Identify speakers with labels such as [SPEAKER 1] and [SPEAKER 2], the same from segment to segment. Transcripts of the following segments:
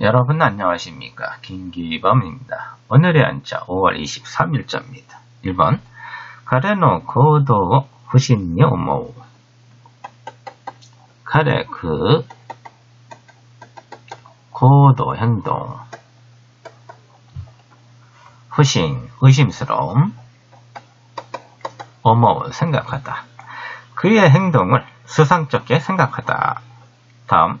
[SPEAKER 1] 여러분 안녕하십니까? 김기범입니다. 오늘의 한자 5월 23일자입니다. 1번 가레노 고도 후신요 모 가레 그 고도 행동. 후신 의심스러움. 어머 생각하다. 그의 행동을 수상쩍게 생각하다. 다음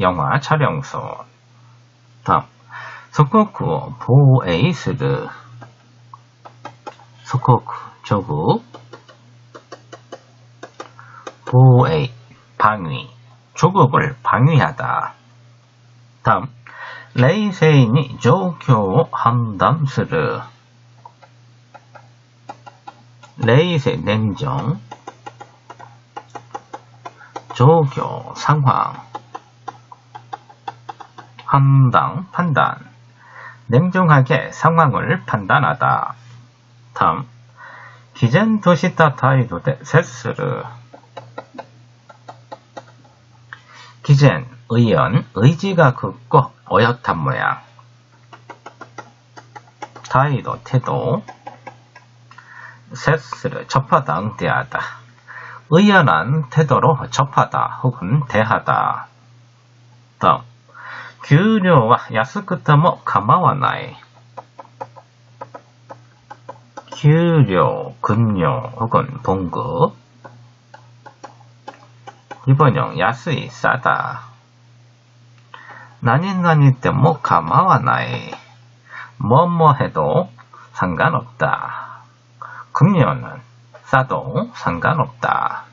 [SPEAKER 1] 영화 촬영소. 다음. 소코쿠 보에이스르 소코쿠 조국 보에이 방위. 조국을 방위하다. 다음. 레이세인이 조교 함담스르. 레이세 냉정. 조교 상황 판단, 판단. 냉정하게 상황을 판단하다. 다음, 기젠 도시타 타이도 데 세스르. 기젠, 의연, 의지가 굳고 어엿한 모양. 타이도, 태도. 세스를 접하다, 응대하다. 의연한 태도로 접하다 혹은 대하다. 다음, 給料は安くても構わない。給料、금료혹은봉급2번형 야스이 싸다. 나니 나니 때뭐 가마와나이. 뭐뭐 해도 상관없다. 금료는 싸도 상관없다.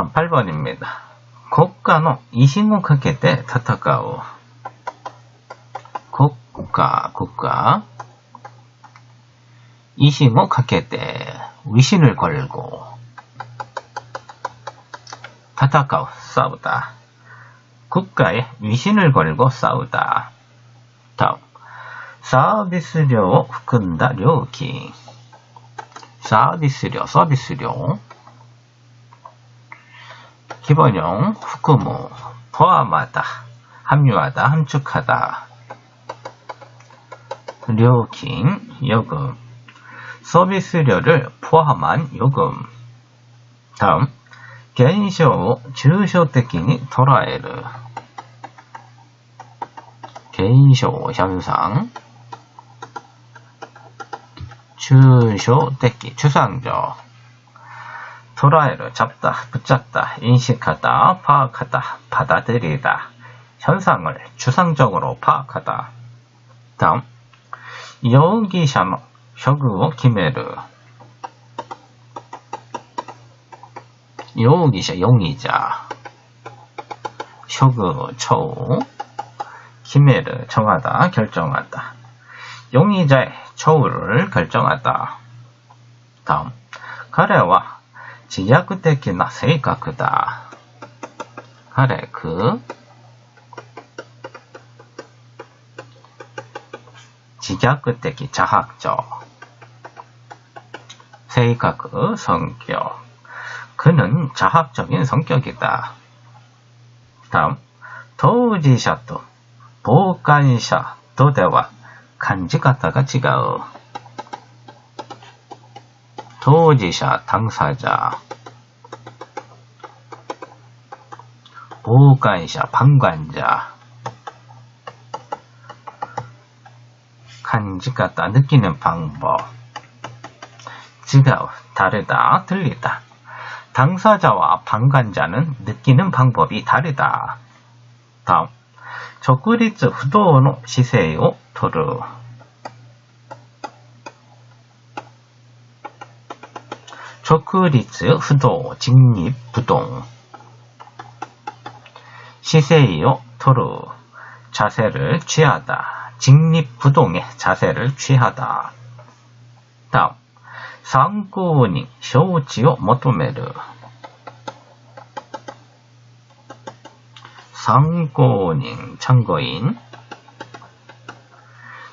[SPEAKER 1] 8번입니다. 국가노 이신을かけ 타타가오. 국가, 국가. 이신을 かけて 위신을 걸고 타타가오 싸우다. 국가에 위신을 걸고 싸우다. 다음 서비스료 含んだ料金 서비스료, 서비스료 기본형 후크무 포함하다 함유하다 함축하다 료킹 요금 서비스료를 포함한 요금 다음 개인쇼 주쇼的に 捉える 개인쇼 현상 주쇼的 추상적 도라이를 잡다, 붙잡다, 인식하다, 파악하다, 받아들이다, 현상을 추상적으로 파악하다. 다음, 여기샤노, 셔그 기메르. 여기샤, 용의자. 셔그, 처우. 기메르, 정하다, 결정하다. 용의자의 처우를 결정하다. 다음, 가래와 自虐的な性格だ。彼그 지적적 자학적性格 성격 그는 자학적인 성격이다. 다음 도지샤と 보관샤とでは 간지方が 違う. 토지샤 당사자. 보관샤 방관자. 간지가다 느끼는 방법. 지가 다르다 틀리다. 당사자와 방관자는 느끼는 방법이 다르다. 다음. 토르 초크리츠 후도 직립 부동. 시세이요 토르. 자세를 취하다. 직립 부동의 자세를 취하다. 다음. 상고니 쇼우치요 모토메르. 상고닝 참고인.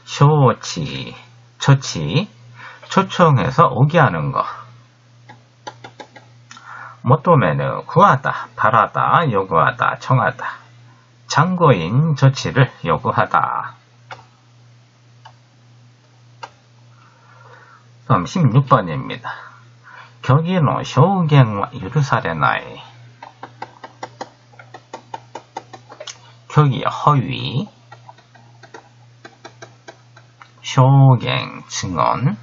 [SPEAKER 1] 쇼치 처치 초청해서 오게 하는 거 모토메는 구하다, 바라다, 요구하다, 청하다. 참고인 조치를 요구하다. 다음 16번입니다. 경기노 쇼갱와 유르사레나이. 격이 허위. 쇼갱 증언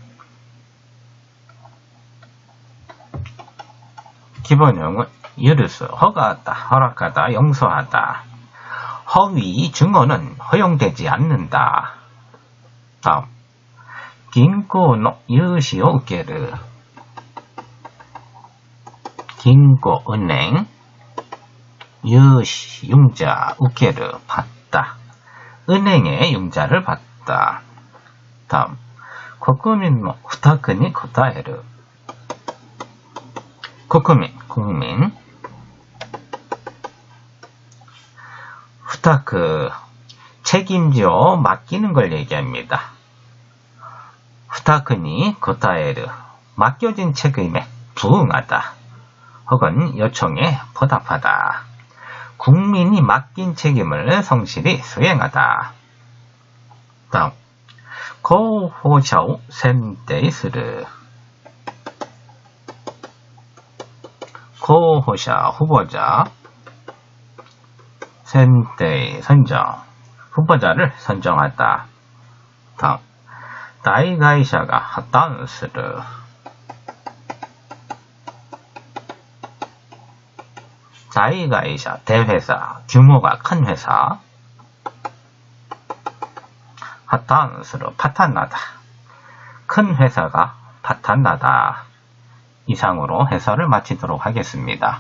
[SPEAKER 1] 기본형은 유르스 허가하다 허락하다 용서하다. 허위 증언은 허용되지 않는다. 다음. 긴고노 유시오 우케르. 긴고 은행. 유시 융자 우케르 받다. 은행의 융자를 받다. 다음. 후타크니 코타에 르 국민. 후타크 책임져 맡기는 걸 얘기합니다. 후타크니 코타에르 맡겨진 책임에 부응하다. 혹은 요청에 보답하다. 국민이 맡긴 책임을 성실히 수행하다. 다음. 고호샤오 센데이스르 고호샤 후보자 센데이 선정 후보자를 선정하다 다음 다이가이샤가 핫단스르. 자이가이샤 대회사 규모가 큰 회사. 핫단스로 파탄나다. 큰 회사가 파탄나다 이상으로 해설을 마치도록 하겠습니다.